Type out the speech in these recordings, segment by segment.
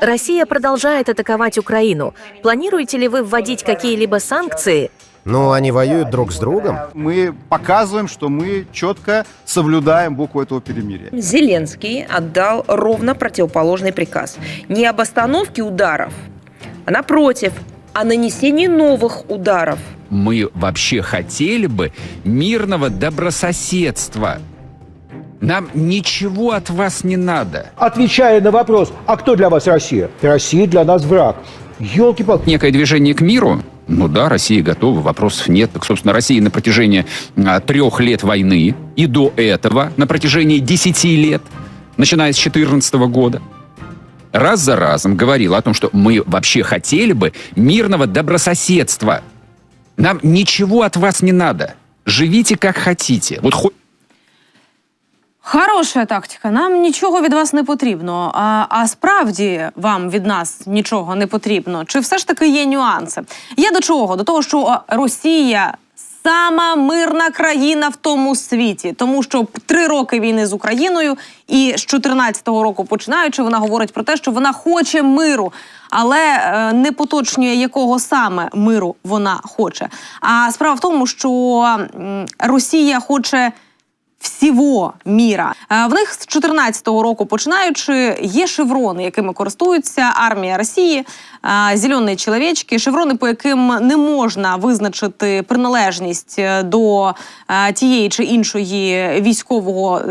Россия продолжает атаковать Украину. Планируете ли вы вводить какие-либо санкции? Ну, они воюют друг с другом. Мы показываем, что мы четко соблюдаем букву этого перемирия. Зеленский отдал ровно противоположный приказ. Не об остановке ударов, а напротив, о нанесении новых ударов. Мы вообще хотели бы мирного добрососедства. Нам ничего от вас не надо. Отвечая на вопрос, а кто для вас Россия? Россия для нас враг. Елки-палки. Некое движение к миру. Ну да, Россия готова, вопросов нет. Так, собственно, Россия на протяжении а, трех лет войны и до этого на протяжении десяти лет, начиная с 2014 года, раз за разом говорила о том, что мы вообще хотели бы мирного добрососедства. Нам ничего от вас не надо. Живите как хотите. Вот хоть Хороша тактика. Нам нічого від вас не потрібно. А, а справді вам від нас нічого не потрібно. Чи все ж таки є нюанси? Я до чого? До того, що Росія. Сама мирна країна в тому світі, тому що три роки війни з Україною, і з 14-го року починаючи, вона говорить про те, що вона хоче миру, але е, не поточнює якого саме миру вона хоче. А справа в тому, що Росія хоче всього міра. Е, В них з 14-го року починаючи є шеврони, якими користується армія Росії, е, зелені чоловічки, шеврони, по яким не можна визначити приналежність е, до тієї чи іншої військового.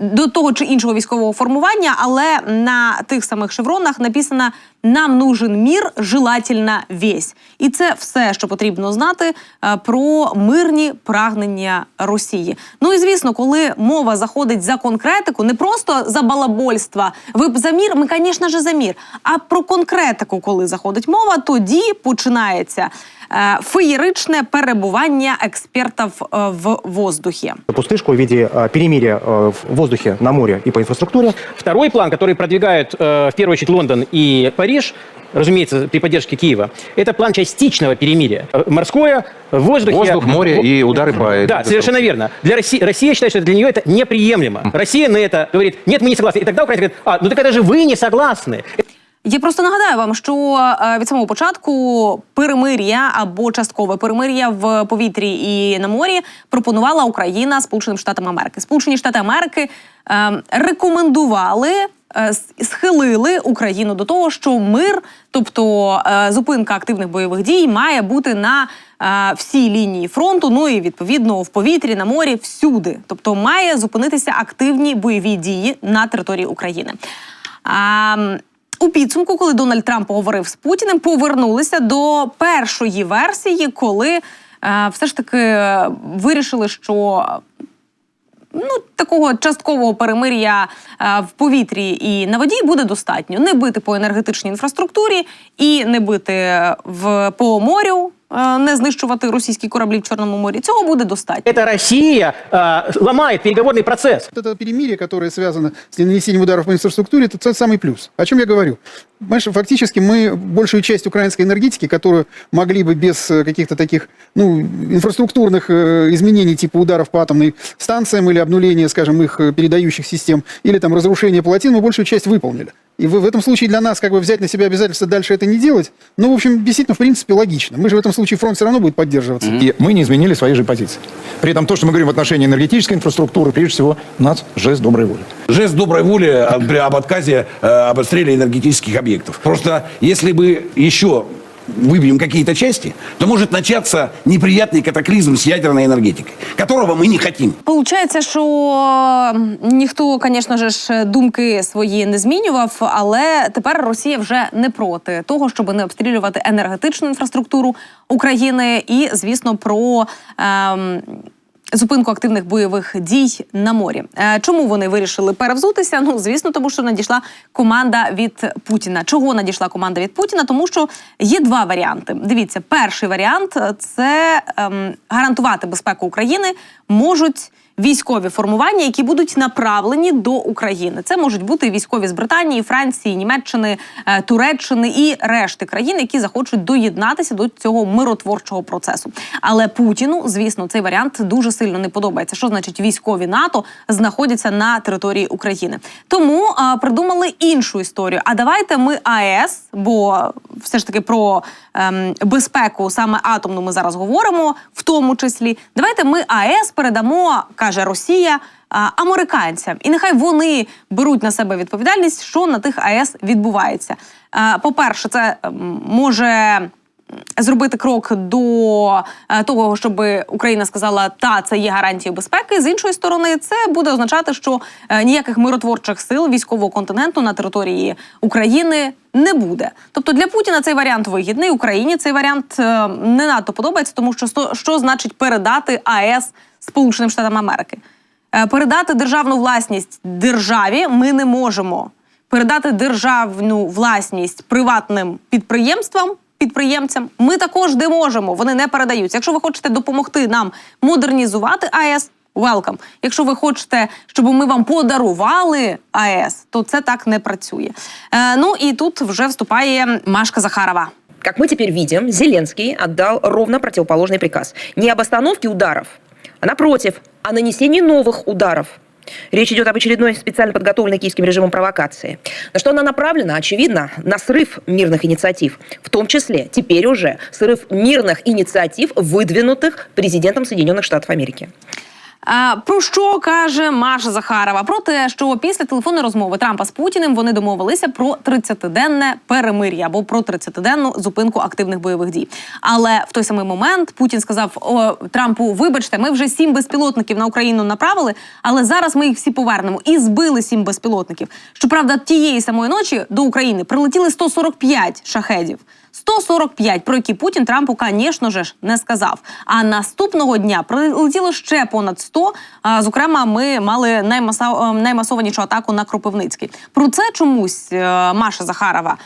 До того чи іншого військового формування, але на тих самих шевронах написано нам нужен мір, желательно весь. І це все, що потрібно знати е, про мирні прагнення Росії. Ну і звісно, коли мова заходить за конкретику, не просто за балабольства. Ви б за мір, ми, звісно за мір. А про конкретику, коли заходить мова, тоді починається е, феєричне перебування експертів е, в воздухі. пустышку в виде э, перемирия э, в воздухе, на море и по инфраструктуре. Второй план, который продвигают э, в первую очередь Лондон и Париж, разумеется, при поддержке Киева, это план частичного перемирия. Э, Морское, в воздухе... Воздух, море Во- и удары по... Да, совершенно верно. Для России, Россия считает, что для нее это неприемлемо. Россия на это говорит, нет, мы не согласны. И тогда Украина говорит, а, ну так это же вы не согласны. Я просто нагадаю вам, що е, від самого початку перемир'я або часткове перемир'я в повітрі і на морі пропонувала Україна Сполученим Штатам Америки. Сполучені Штати Америки е, рекомендували. е, Схилили Україну до того, що мир, тобто зупинка активних бойових дій, має бути на всій лінії фронту. Ну і відповідно в повітрі, на морі, всюди. Тобто має зупинитися активні бойові дії на території України. У підсумку, коли Дональд Трамп поговорив з Путіним, повернулися до першої версії, коли е, все ж таки е, вирішили, що ну, такого часткового перемир'я е, в повітрі і на воді буде достатньо. Не бити по енергетичній інфраструктурі і не бити в по морю, е, не знищувати російські кораблі в Чорному морі. Цього буде достатньо. Это Россия э, ломает переговорный процесс. Вот это перемирие, которое связано с нанесением ударов по инфраструктуре, это тот самый плюс. О чем я говорю? Понимаешь, фактически мы большую часть украинской энергетики, которую могли бы без э, каких-то таких ну, инфраструктурных э, изменений, типа ударов по атомным станциям или обнуления, скажем, их э, передающих систем, или там разрушения плотин, мы большую часть выполнили. И в, в этом случае для нас как бы взять на себя обязательство дальше это не делать, ну, в общем, действительно, в принципе, логично. Мы же в этом случае фронт все равно будет поддерживаться. И мы не изменили своей же позиции. При этом то, что мы говорим в отношении энергетической инфраструктуры, прежде всего, у нас жест доброй воли. жест доброй воли э, при об отказе э, об отстреле энергетических объектов. Просто если бы еще выбьем какие-то части, то может начаться неприятный катаклизм с ядерной энергетикой, которого мы не хотим. Получається, що м, ніхто, звісно ж, думки свої не змінював, але тепер Росія вже не проти того, щоб не обстрілювати енергетичну інфраструктуру України, і звісно про. Ем, Зупинку активних бойових дій на морі. Е, Чому вони вирішили перевзутися? Ну звісно, тому що надійшла команда від Путіна. Чого надійшла команда від Путіна? Тому що є два варіанти. Дивіться, перший варіант це ем, гарантувати безпеку України можуть військові формування, які будуть направлені до України. Це можуть бути військові з Британії, Франції, Німеччини, е, Туреччини і решти країн, які захочуть доєднатися до цього миротворчого процесу. Але Путіну, звісно, цей варіант дуже сильно не подобається. Що значить військові НАТО знаходяться на території України? Тому а, придумали іншу історію. А давайте ми АЕС, бо все ж таки про ем, безпеку саме атомну ми зараз говоримо, в тому числі. Давайте ми АЕС передамо, каже Росія. Американцям, і нехай вони беруть на себе відповідальність, що на тих АЕС відбувається. Е, По-перше, це ем, може зробити крок до е, того, щоб Україна сказала, та це є гарантією безпеки. З іншої сторони, це буде означати, що е, ніяких миротворчих сил військового континенту на території України не буде. Тобто для Путіна цей варіант вигідний. Україні цей варіант е, не надто подобається, тому що що значить передати АЕС Сполученим Штатам Америки. Е, Передати державну власність державі ми не можемо. Передати державну власність приватним підприємствам. Підприємцям ми також не можемо. Вони не передаються. Якщо ви хочете допомогти нам модернізувати АЕС, welcome. Якщо ви хочете, щоб ми вам подарували АЕС, то це так не працює. Е, ну і тут вже вступає Машка Захарова. Как мы теперь видим, Зеленский отдал ровно противоположный приказ. Не об остановке ударов, напротив, о нанесении новых ударов. Речь идет об очередной специально подготовленной киевским режимом провокации. На что она направлена, очевидно, на срыв мирных инициатив. В том числе, теперь уже, срыв мирных инициатив, выдвинутых президентом Соединенных Штатов Америки. А, Про що каже Маша Захарова? Про те, що після телефонної розмови Трампа з Путіним вони домовилися про 30-денне перемир'я або про 30-денну зупинку активних бойових дій. Але в той самий момент Путін сказав О, Трампу: Вибачте, ми вже сім безпілотників на Україну направили, але зараз ми їх всі повернемо і збили сім безпілотників. Щоправда, тієї самої ночі до України прилетіли 145 шахедів. 145, про які Путін Трампу, звісно ж, не сказав. А наступного дня прилетіло ще понад 100. Зокрема, ми мали наймаса- е, наймасованішу атаку на Кропивницький. Про це чомусь е, Маша Захарова.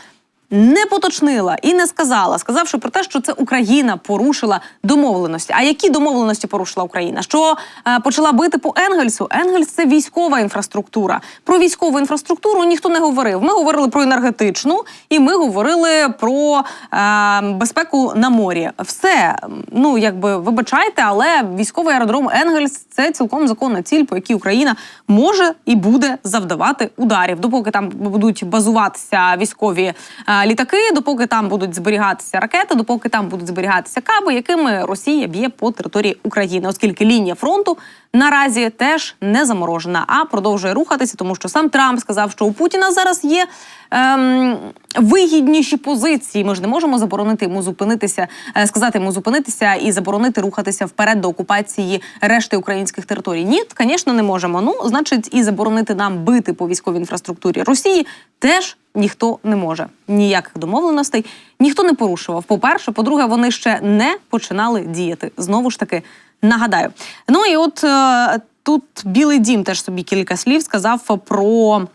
Не поточнила і не сказала, сказавши про те, що це Україна порушила домовленості. А які домовленості порушила Україна? Що е, почала бити по Енгельсу? Енгельс це військова інфраструктура. Про військову інфраструктуру ніхто не говорив. Ми говорили про енергетичну, і ми говорили про е, безпеку на морі. Все, ну якби вибачайте, але військовий аеродром Енгельс це цілком законна ціль, по якій Україна може і буде завдавати ударів, допоки там будуть базуватися військові е, літаки, допоки там будуть зберігатися ракети, допоки там будуть зберігатися каби, якими Росія б'є по території України, оскільки лінія фронту наразі теж не заморожена, а продовжує рухатися, тому що сам Трамп сказав, що у Путіна зараз є ем, вигідніші позиції. Ми ж не можемо заборонити йому зупинитися, е, сказати йому зупинитися і заборонити рухатися вперед до окупації решти українських територій. Ні, звісно, не можемо. Ну, значить, і заборонити нам бити по військовій інфраструктурі Росії теж ніхто не може. Ніяких домовленостей ніхто не порушував. По-перше, по-друге, вони ще не починали діяти. Знову ж таки, нагадаю. Ну і от е, тут Білий Дім теж собі кілька слів сказав про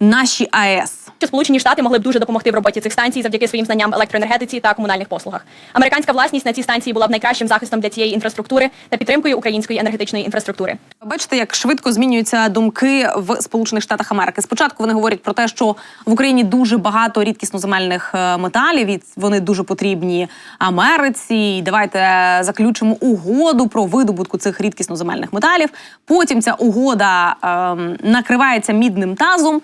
наші АЕС. Що Сполучені Штати могли б дуже допомогти в роботі цих станцій завдяки своїм знанням електроенергетиці та комунальних послугах. Американська власність на ці станції була б найкращим захистом для цієї інфраструктури та підтримкою української енергетичної інфраструктури. Бачите, як швидко змінюються думки в Сполучених Штатах Америки. Спочатку вони говорять про те, що в Україні дуже багато рідкісноземельних е, металів, і вони дуже потрібні Америці. І давайте заключимо угоду про видобутку цих рідкісноземельних металів. Потім ця угода ем, накривається мідним тазом.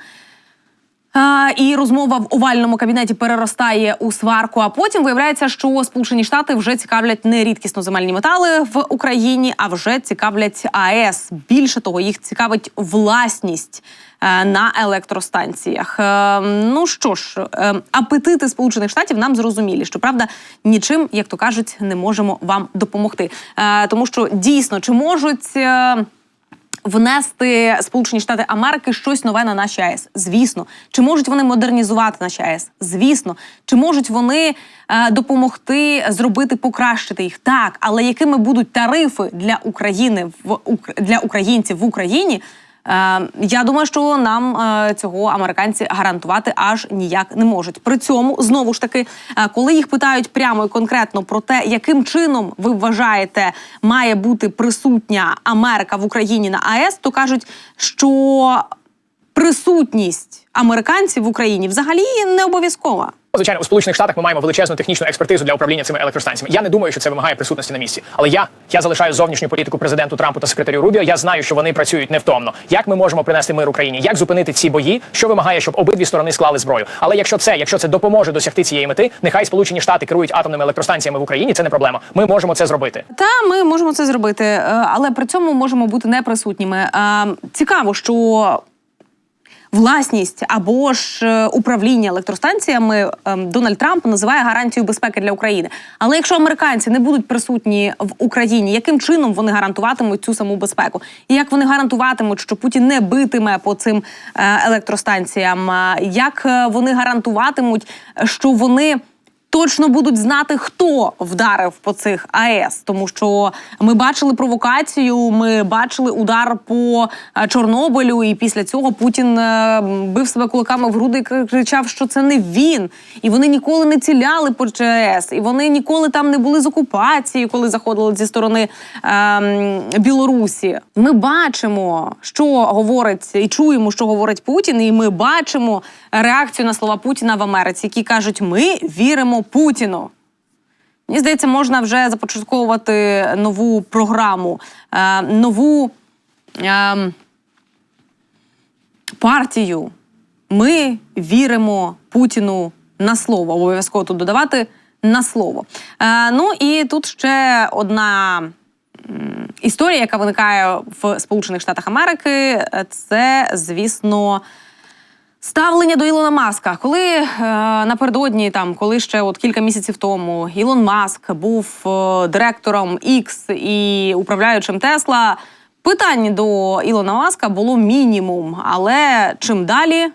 І розмова в овальному кабінеті переростає у сварку. А потім виявляється, що Сполучені Штати вже цікавлять не рідкісно земельні метали в Україні, а вже цікавлять АЕС. Більше того, їх цікавить власність. е, На електростанціях. Е, Ну що ж, е, апетити Сполучених Штатів нам зрозумілі. Щоправда, нічим, як то кажуть, не можемо вам допомогти. Тому що дійсно чи можуть. Внести Сполучені Штати Америки щось нове на наші АЕС? Звісно. Чи можуть вони модернізувати наші АЕС? Звісно. Чи можуть вони е, допомогти зробити покращити їх? Так, але якими будуть тарифи для України в для українців в Україні? Е, я думаю, що нам е, цього американці гарантувати аж ніяк не можуть. При цьому знову ж таки, е, коли їх питають прямо і конкретно про те, яким чином ви вважаєте, має бути присутня Америка в Україні на АЕС, то кажуть, що присутність американців в Україні взагалі не обов'язкова. Звичайно, у Сполучених Штатах ми маємо величезну технічну експертизу для управління цими електростанціями. Я не думаю, що це вимагає присутності на місці. Але я, я залишаю зовнішню політику президенту Трампу та секретарю Рубіо. Я знаю, що вони працюють невтомно. Як ми можемо принести мир Україні? Як зупинити ці бої? Що вимагає, щоб обидві сторони склали зброю? Але якщо це, якщо це допоможе досягти цієї мети, нехай Сполучені Штати керують атомними електростанціями в Україні. Це не проблема. Ми можемо це зробити. Та ми можемо це зробити, е, але при цьому можемо бути неприсутніми. Е, Цікаво, що власність або ж е, управління електростанціями е, Дональд Трамп називає гарантією безпеки для України. Але якщо американці не будуть присутні в Україні, яким чином вони гарантуватимуть цю саму безпеку? І як вони гарантуватимуть, що Путін не битиме по цим е, електростанціям? Е, Як вони гарантуватимуть, що вони точно будуть знати, хто вдарив по цих АЕС, тому що ми бачили провокацію, ми бачили удар по е, Чорнобилю, і після цього Путін е, бив себе кулаками в груди і кричав, що це не він. І вони ніколи не ціляли по ЧАЕС, і вони ніколи там не були з окупацією, коли заходили зі сторони ем, Білорусі. Ми бачимо, що говорить і чуємо, що говорить Путін, і ми бачимо реакцію на слова Путіна в Америці, які кажуть: ми віримо Путіну. Мені здається, можна вже започатковувати нову програму, е, нову е, партію. Ми віримо Путіну на слово. Обов'язково тут додавати на слово. Е, ну і тут ще одна історія, яка виникає в Сполучених Штатах Америки. Це, звісно. Ставлення до Ілона Маска, коли е, напередодні, там коли ще от кілька місяців тому Ілон Маск був е, директором X і управляючим Тесла, питань до Ілона Маска було мінімум, але чим далі,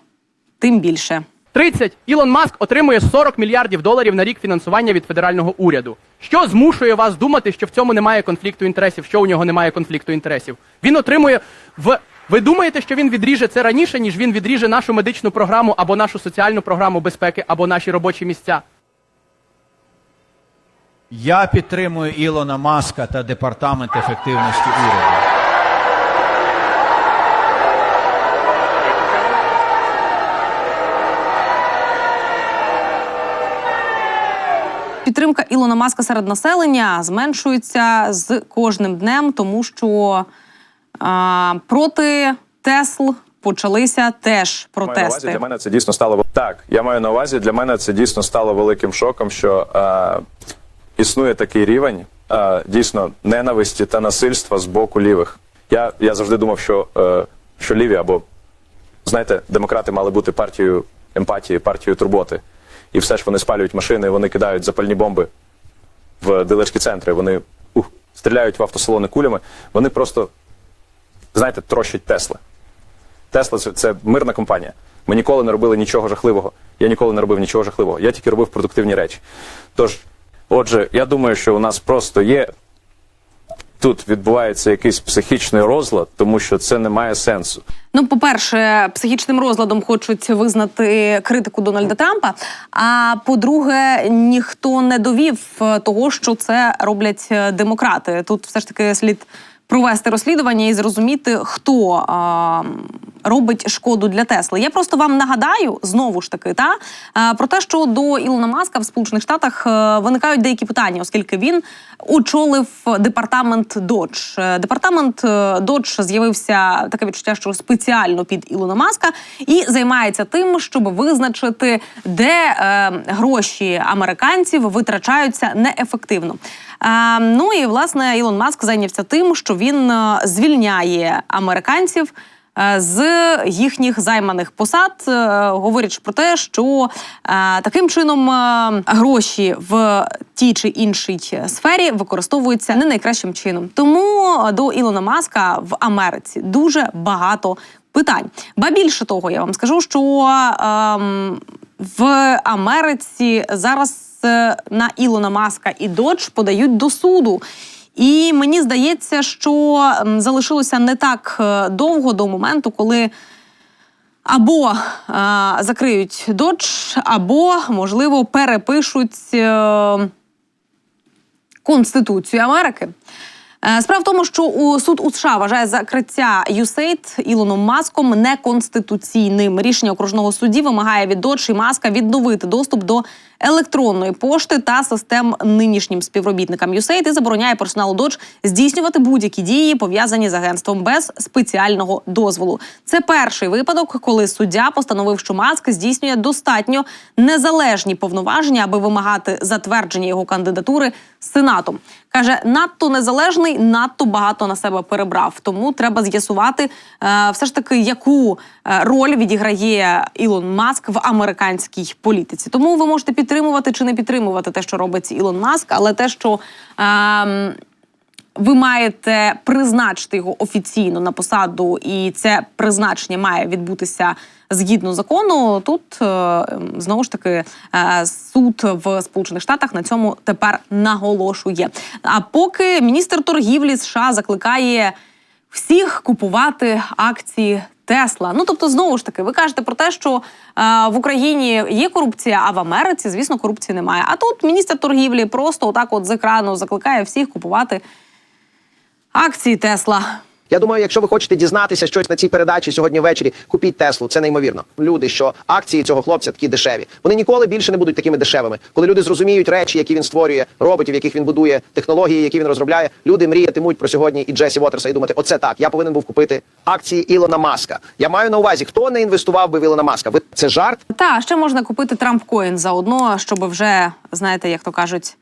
тим більше. 30. Ілон Маск отримує 40 мільярдів доларів на рік фінансування від федерального уряду. Що змушує вас думати, що в цьому немає конфлікту інтересів? Що у нього немає конфлікту інтересів? Він отримує в. Ви думаєте, що він відріже це раніше, ніж він відріже нашу медичну програму або нашу соціальну програму безпеки, або наші робочі місця? Я підтримую Ілона Маска та департамент ефективності уряду. Підтримка Ілона Маска серед населення зменшується з кожним днем, тому що а, проти Тесл почалися теж Маю на увазі, для мене це дійсно стало так. Я маю на увазі, для мене це дійсно стало великим шоком, що е, існує такий рівень е, дійсно ненависті та насильства з боку лівих. Я, я завжди думав, що, е, що ліві або знаєте, демократи мали бути партією емпатії, партією турботи. І все ж вони спалюють машини, вони кидають запальні бомби в дилерські центри, вони ух, стріляють в автосалони кулями. Вони просто, знаєте, трощать Тесли. Тесла це, мирна компанія. Ми ніколи не робили нічого жахливого. Я ніколи не робив нічого жахливого. Я тільки робив продуктивні речі. Тож, отже, я думаю, що у нас просто є. Тут відбувається якийсь психічний розлад, тому що це не має сенсу. Ну, по-перше, психічним розладом хочуть визнати критику Дональда Трампа. А по-друге, ніхто не довів того, що це роблять е, демократи. Тут все ж таки слід провести розслідування і зрозуміти, хто а, робить шкоду для Тесли. Я просто вам нагадаю знову ж таки, та е, про те, що до Ілона Маска в Сполучених Штатах е, виникають деякі питання, оскільки він очолив департамент Додж. Е, Департамент е, Додж з'явився таке відчуття, що спеціально під Ілона Маска і займається тим, щоб визначити, де е, гроші американців витрачаються неефективно. Е, ну і власне Ілон Маск зайнявся тим, що він е, звільняє американців. е, З їхніх займаних посад, е, говорячи про те, що таким чином гроші в тій чи іншій сфері використовуються не найкращим чином. Тому до Ілона Маска в Америці дуже багато питань. Ба більше того, я вам скажу, що ем, в Америці зараз на Ілона Маска і Додж подають до суду. І мені здається, що залишилося не так е, довго до моменту, коли або е, закриють додж, або, можливо, перепишуть е, Конституцію Америки. Е, Справа в тому, що у суд у США вважає закриття USAID Ілоном Маском неконституційним. Рішення окружного судді вимагає від Додж і Маска відновити доступ до електронної пошти та систем нинішнім співробітникам USAID і забороняє персоналу Додж здійснювати будь-які дії пов'язані з агентством без спеціального дозволу. Це перший випадок, коли суддя постановив, що Маск здійснює достатньо незалежні повноваження, аби вимагати затвердження його кандидатури сенатом. Каже, надто незалежний, надто багато на себе перебрав. Тому треба з'ясувати, е, все ж таки, яку е, роль відіграє Ілон Маск в американській політиці. Тому ви можете підтримувати чи не підтримувати те, що робить Ілон Маск, але те, що. ем, ви маєте призначити його офіційно на посаду, і це призначення має відбутися згідно закону. Тут е, знову ж таки е, суд в Сполучених Штатах на цьому тепер наголошує. А поки міністр торгівлі США закликає всіх купувати акції. Тесла, ну тобто, знову ж таки, ви кажете про те, що е, в Україні є корупція, а в Америці, звісно, корупції немає. А тут міністр торгівлі просто отак, от з екрану закликає всіх купувати акції Тесла. Я думаю, якщо ви хочете дізнатися щось на цій передачі сьогодні ввечері, купіть Теслу. Це неймовірно. Люди, що акції цього хлопця такі дешеві. Вони ніколи більше не будуть такими дешевими. Коли люди зрозуміють речі, які він створює, роботів, яких він будує, технології, які він розробляє, люди мріятимуть про сьогодні і Джесі Уотерса і думати, оце так. Я повинен був купити акції Ілона Маска. Я маю на увазі, хто не інвестував би в Ілона Маска. Ви це жарт? Та ще можна купити Трамп Коін заодно, щоб вже знаєте, як то кажуть.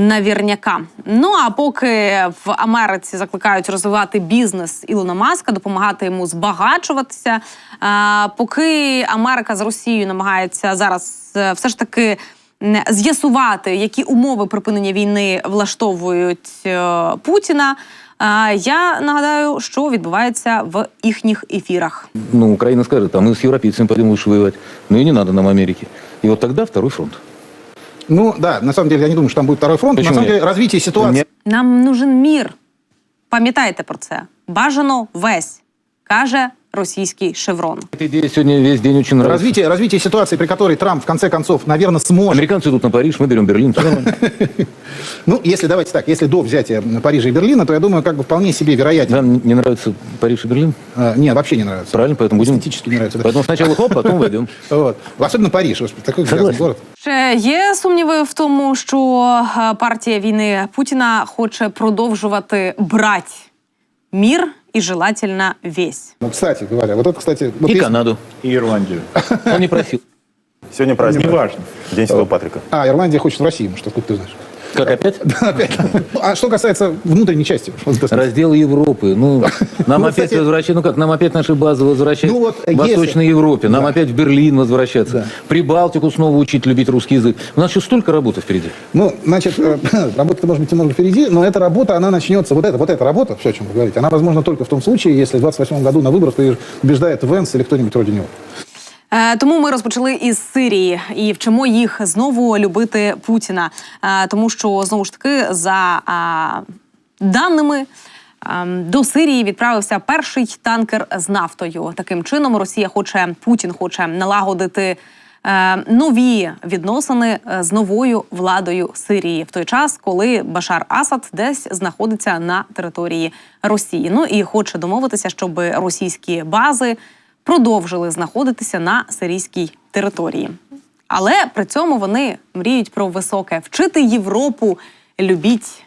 Навірняка. Ну а поки в Америці закликають розвивати бізнес Ілона Маска, допомагати йому збагачуватися. Поки Америка з Росією намагається зараз е, все ж таки з'ясувати, які умови припинення війни влаштовують е, Путіна. а, Я нагадаю, що відбувається в їхніх ефірах. Ну, Украина скажет, а мы с европейцами пойдем лучше воевать. Ну и не надо нам Америки. И вот тогда второй фронт. Ну, да, на самом деле, я не думаю, что там будет второй фронт. Почему на самом нет? деле, развитие ситуации... Нам нужен мір. Пам'ятайте про це. Бажано весь, каже російський шеврон. Эта идея сегодня весь день очень нравится. Развитие, развитие ситуации, при которой Трамп, в конце концов, наверное, сможет... Американцы идут на Париж, мы берем Берлин. Всё нормально. Ну, если, давайте так, если до взятия Парижа и Берлина, то я думаю, как бы вполне себе вероятно. Вам не нравится Париж и Берлин? А, нет, вообще не нравится. Правильно, поэтому будем... Эстетически не нравится. да. Поэтому сначала хоп, потом войдем. Вот. Особенно Париж, господи, такой грязный Согласен. город. Ще є сумніви в тому, що е, партія війни Путіна хоче продовжувати брати мір і желательно весь. Ну, кстати говоря, вот это, кстати... Вот И есть... Канаду. И Ирландию. Он не просил. Сегодня праздник. Неважно. День Святого Патрика. А, Ирландия хочет в Россию, что откуда ты знаешь? Как опять? Опять. А что касается внутренней части? Раздел Европы. Ну, нам Ну, опять кстати- возвращать, ну как, нам опять наши базы возвращать Ну вот, в Восточной если- Европе, нам Да. опять в Берлин возвращаться, Да. Прибалтику снова учить любить русский язык. У нас еще столько работы впереди. Ну, значит, э, работа-то может быть немного впереди, но эта работа, она начнется, вот эта, вот эта работа, все, о чем вы говорите, она возможна только в том случае, если в 28 году на выборах побеждает Венс или кто-нибудь вроде него. Е, Тому ми розпочали із Сирії і вчимо їх знову любити Путіна. Е, Тому що знову ж таки за даними. ем, До Сирії відправився перший танкер з нафтою. Таким чином, Росія хоче Путін хоче налагодити е, нові відносини з новою владою Сирії в той час, коли Башар Асад десь знаходиться на території Росії. Ну і хоче домовитися, щоб російські бази продовжили знаходитися на сирійській території. Але при цьому вони мріють про високе вчити Європу любіть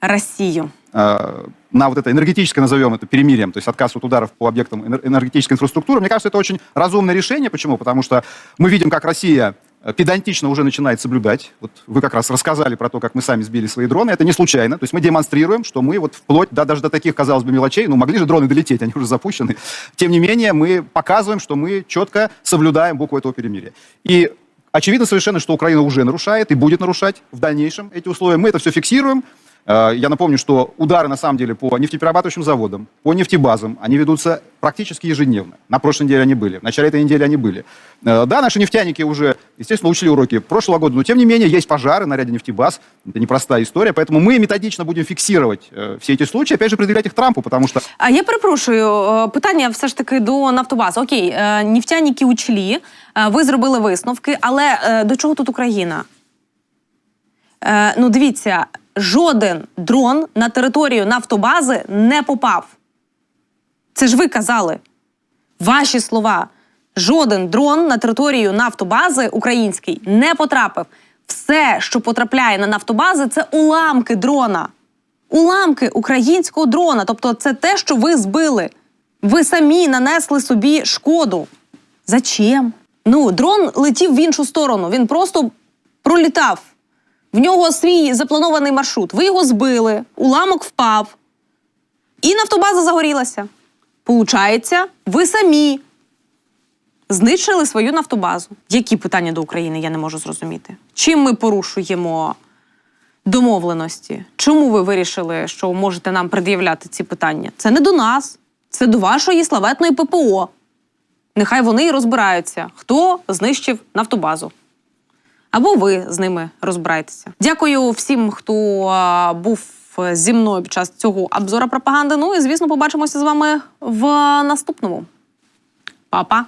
Росію. э, на вот это энергетическое, назовем это, перемирием, то есть отказ от ударов по объектам энер- энергетической инфраструктуры, мне кажется, это очень разумное решение. Почему? Потому что мы видим, как Россия э, педантично уже начинает соблюдать. Вот вы как раз рассказали про то, как мы сами сбили свои дроны. Это не случайно. То есть мы демонстрируем, что мы вот вплоть, да, даже до таких, казалось бы, мелочей, ну, могли же дроны долететь, они уже запущены. Тем не менее, мы показываем, что мы четко соблюдаем букву этого перемирия. И очевидно совершенно, что Украина уже нарушает и будет нарушать в дальнейшем эти условия. Мы это все фиксируем. Э, Я напомню, что удары на самом деле по нефтеперерабатывающим заводам, по нефтебазам, они ведутся практически ежедневно. На прошлой неделе они были, в начале этой недели они были. Э, Да, наши нефтяники уже, естественно, учили уроки прошлого года, но тем не менее есть пожары на ряде нефтебаз. Это непростая история, поэтому мы методично будем фиксировать э, все эти случаи, опять же, предъявлять их Трампу, потому что А я перепрошую, е, питання все ж таки до Нафтобазу. Окей, е, нефтяники учлі, е, ви зробили висновки, але е, до чого тут Україна? Е, Ну, дивіться, жоден дрон на територію Нафтобази не попав. Це ж ви казали. Ваші слова. Жоден дрон на територію Нафтобази український не потрапив. Все, що потрапляє на Нафтобази, це уламки дрона. Уламки українського дрона. Тобто, це те, що ви збили. Ви самі нанесли собі шкоду. Зачем? Ну, дрон летів в іншу сторону. Він просто пролітав. В нього свій запланований маршрут. Ви його збили, уламок впав. І нафтобаза загорілася. Получається, ви самі знищили свою нафтобазу. Які питання до України я не можу зрозуміти. Чим ми порушуємо домовленості? Чому ви вирішили, що можете нам пред'являти ці питання? Це не до нас, це до вашої славетної ППО. Нехай вони і розбираються, хто знищив нафтобазу. Або ви з ними розбирайтеся. Дякую всім, хто був зі мною під час цього обзора пропаганди. Ну і звісно, побачимося з вами в наступному. Па-па!